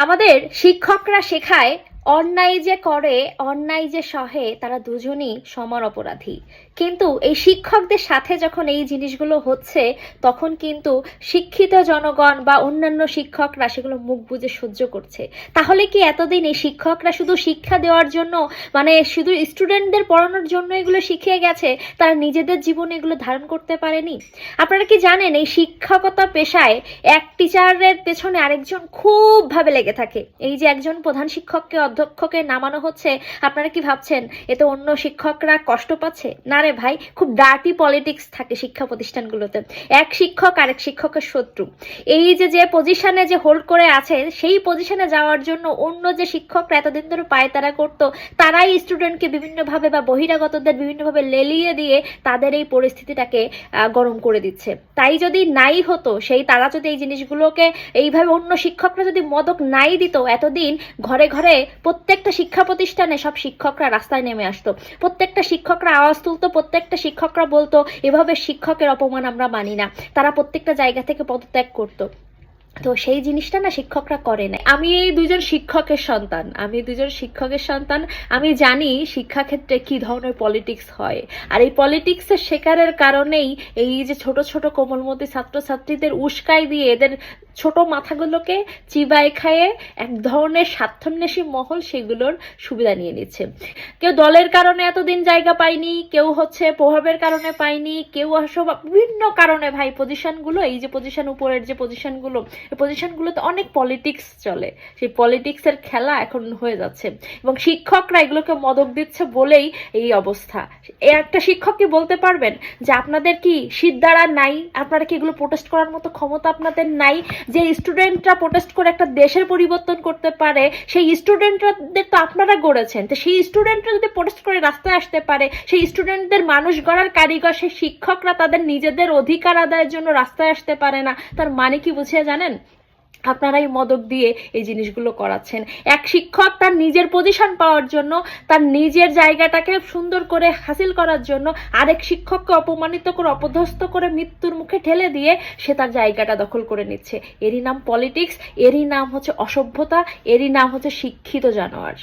আমাদের শিক্ষকরা শেখায় অন্যায় যে করে, অন্যায় যে সহে, তারা দুজনই সমান অপরাধী। কিন্তু এই শিক্ষকদের সাথে যখন এই জিনিসগুলো হচ্ছে, তখন কিন্তু শিক্ষিত জনগণ বা অন্যান্য শিক্ষকরা সেগুলো মুখ বুজে সহ্য করছে। তাহলে কি এতদিন এই শিক্ষকরা শুধু শিক্ষা দেওয়ার জন্য মানে শুধু স্টুডেন্টদের পড়ানোর জন্য এগুলো শিখিয়ে গেছে, তারা নিজেদের জীবনে এগুলো ধারণ করতে পারেনি? আপনারা কি জানেন, এই শিক্ষকতা পেশায় এক টিচারের পেছনে আরেকজন খুব ভাবে লেগে থাকে। এই যে একজন প্রধান শিক্ষককে অধ্যক্ষকে নামানো হচ্ছে, আপনারা কি ভাবছেন? এতে অন্য শিক্ষকরা কষ্ট পাচ্ছে? না রে ভাই, খুব ডার্টি পলিটিক্স থাকে শিক্ষা প্রতিষ্ঠানগুলোতে। এক শিক্ষক আরেক শিক্ষকের শত্রু। এই যে যে পজিশনে যে হোল্ড করে আছে সেই পজিশনে যাওয়ার জন্য অন্য যে শিক্ষকরা এতদিন ধরে পায়তারা করতো, তারাই স্টুডেন্টকে বিভিন্নভাবে বা বহিরাগতদের বিভিন্নভাবে লেলিয়ে দিয়ে তাদের এই পরিস্থিতিটাকে গরম করে দিচ্ছে। তাই যদি নাই হতো, সেই তারা যদি এই জিনিসগুলোকে, এইভাবে অন্য শিক্ষকরা যদি মদক নাই দিত, এতদিন ঘরে ঘরে প্রত্যেকটা শিক্ষা প্রতিষ্ঠানে সব শিক্ষকরা রাস্তায় নেমে আসতো। প্রত্যেকটা শিক্ষকরা আওয়াজ তুলতো, প্রত্যেকটা শিক্ষকরা বলতো, এভাবে শিক্ষকের অপমান আমরা মানি না। তারা প্রত্যেকটা জায়গা থেকে পদত্যাগ করতো। তো সেই জিনিসটা না শিক্ষকরা করে না আমি এই দুজন শিক্ষকের সন্তান। আমি দুজন শিক্ষকের সন্তান। আমি জানি শিক্ষাক্ষেত্রে কি ধরনের পলিটিক্স হয়। আর এই পলিটিক্সের শেখারের কারণেই এই যে ছোট ছোট কোমলমতি ছাত্রছাত্রীদের উস্কাই দিয়ে এদের ছোট মাথাগুলোকে চিবায় খায়ে এক ধরনের স্বার্থন্বেষী মহল সেগুলোর সুবিধা নিয়ে নিচ্ছে। কেউ দলের কারণে এতদিন জায়গা পায়নি, কেউ হচ্ছে প্রভাবের কারণে পায়নি, কেউ আসব বিভিন্ন কারণে ভাই পজিশনগুলো এই যে পজিশন উপরের যে পজিশনগুলো এই পজিশনগুলোতে অনেক পলিটিক্স চলে। সেই পলিটিক্সের খেলা এখন হয়ে যাচ্ছে। এবং শিক্ষকরা এগুলোকে মদক দিচ্ছে বলেই এই অবস্থা। একটা শিক্ষক কি বলতে পারবেন যে আপনাদের কি সিদ্ধারা নাই? আপনারা কি এগুলো প্রোটেস্ট করার মতো ক্ষমতা আপনাদের নাই? যে স্টুডেন্টরা প্রোটেস্ট করে একটা দেশের পরিবর্তন করতে পারে, সেই স্টুডেন্টদের তো আপনারা গড়েছেন। তো সেই স্টুডেন্টরা যদি প্রোটেস্ট করে রাস্তায় আসতে পারে, সেই স্টুডেন্টদের মানুষ গড়ার কারিগর, সেই শিক্ষকরা তাদের নিজেদের অধিকার আদায়ের জন্য রাস্তায় আসতে পারে না। তার মানে কি বুঝিয়ে জানেন? আপনারাই মদক দিয়ে এই জিনিসগুলো করাচ্ছেন। এক শিক্ষক তার নিজের পজিশন পাওয়ার জন্য, তার নিজের জায়গাটাকে সুন্দর করে হাসিল করার জন্য আরেক শিক্ষককে অপমানিত করে, অপদস্থ করে মৃত্যুর মুখে ঠেলে দিয়ে সে তার জায়গাটা দখল করে নিচ্ছে। এরই নাম পলিটিক্স এরই নাম হচ্ছে অসভ্যতা, এরই নাম হচ্ছে শিক্ষিত জানোয়ার।